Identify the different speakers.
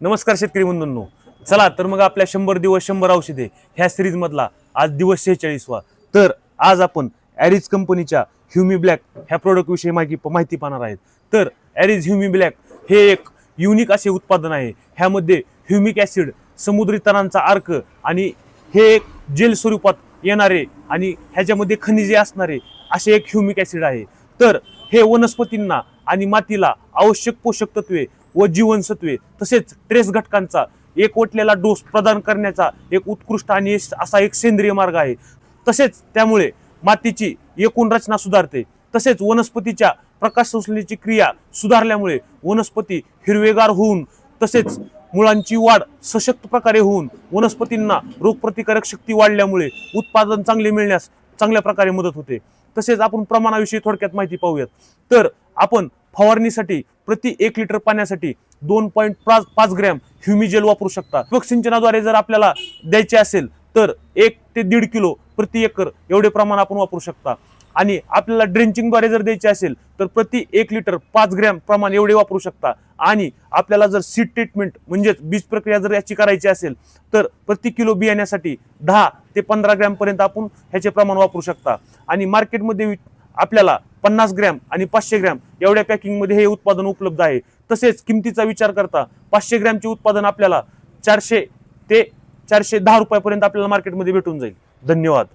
Speaker 1: नमस्कार शेतकरी बंधूंनो. चला तर मग आपल्या शंभर दिवस शंभर औषधे ह्या सिरीजमधला आज दिवस शेहेचाळीसवा. तर आज आपण ॲरिज कंपनीच्या ह्युमी ब्लॅक ह्या प्रोडक्टविषयी माहिती माहिती पाहणार आहेत. तर ॲरिज ह्युमी ब्लॅक हे एक युनिक असे उत्पादन आहे. ह्यामध्ये ह्युमिक ॲसिड समुद्री तणांचा अर्क आणि हे एक जेल स्वरूपात येणारे आणि ह्याच्यामध्ये खनिजे असणारे असे एक ह्युमिक ॲसिड आहे. तर हे वनस्पतींना आणि मातीला आवश्यक पोषक तत्वे व जीवनसत्वे तसेच ट्रेस घटकांचा एकवटलेला डोस प्रदान करण्याचा एक उत्कृष्ट आणि असा एक सेंद्रिय मार्ग आहे. तसेच त्यामुळे मातीची एकूण रचना सुधारते. तसेच वनस्पतीच्या प्रकाशसंश्लेषणाची क्रिया सुधारल्यामुळे वनस्पती हिरवेगार होऊन तसेच मुळांची वाढ सशक्त प्रकारे होऊन वनस्पतींना रोगप्रतिकारक शक्ती वाढल्यामुळे उत्पादन चांगले मिळण्यास चांगल्या प्रकारे मदत होते. तसेच आपण प्रमाणाविषयी थोडक्यात माहिती पाहूयात. तर आपण फवारणीसाठी प्रति एक लिटर पाण्यासाठी दोन पॉईंट पाच पाच ग्रॅम ह्युमिजेल वापरू शकता. ठिबक सिंचनाद्वारे जर आपल्याला द्यायचे असेल तर एक ते दीड किलो प्रति एकर एवढे प्रमाण आपण वापरू शकता. आणि आपल्याला ड्रेंचिंगद्वारे जर द्यायचे असेल तर प्रति एक लिटर पाच ग्रॅम प्रमाण एवढे वापरू शकता. आणि आपल्याला जर सीड ट्रीटमेंट म्हणजेच बीज प्रक्रिया जर याची करायची असेल तर प्रति किलो बियाण्यासाठी दहा ते पंधरा ग्रॅमपर्यंत आपण ह्याचे प्रमाण वापरू शकता. आणि मार्केटमध्ये आपल्याला पन्नास ग्रॅम आणि पाचशे ग्रॅम एवढ्या पॅकिंगमध्ये हे उत्पादन उपलब्ध आहे. तसेच किमतीचा विचार करता पाचशे ग्रॅमचे उत्पादन आपल्याला चारशे ते चारशे दहा रुपयापर्यंत आपल्याला मार्केटमध्ये भेटून जाईल. धन्यवाद.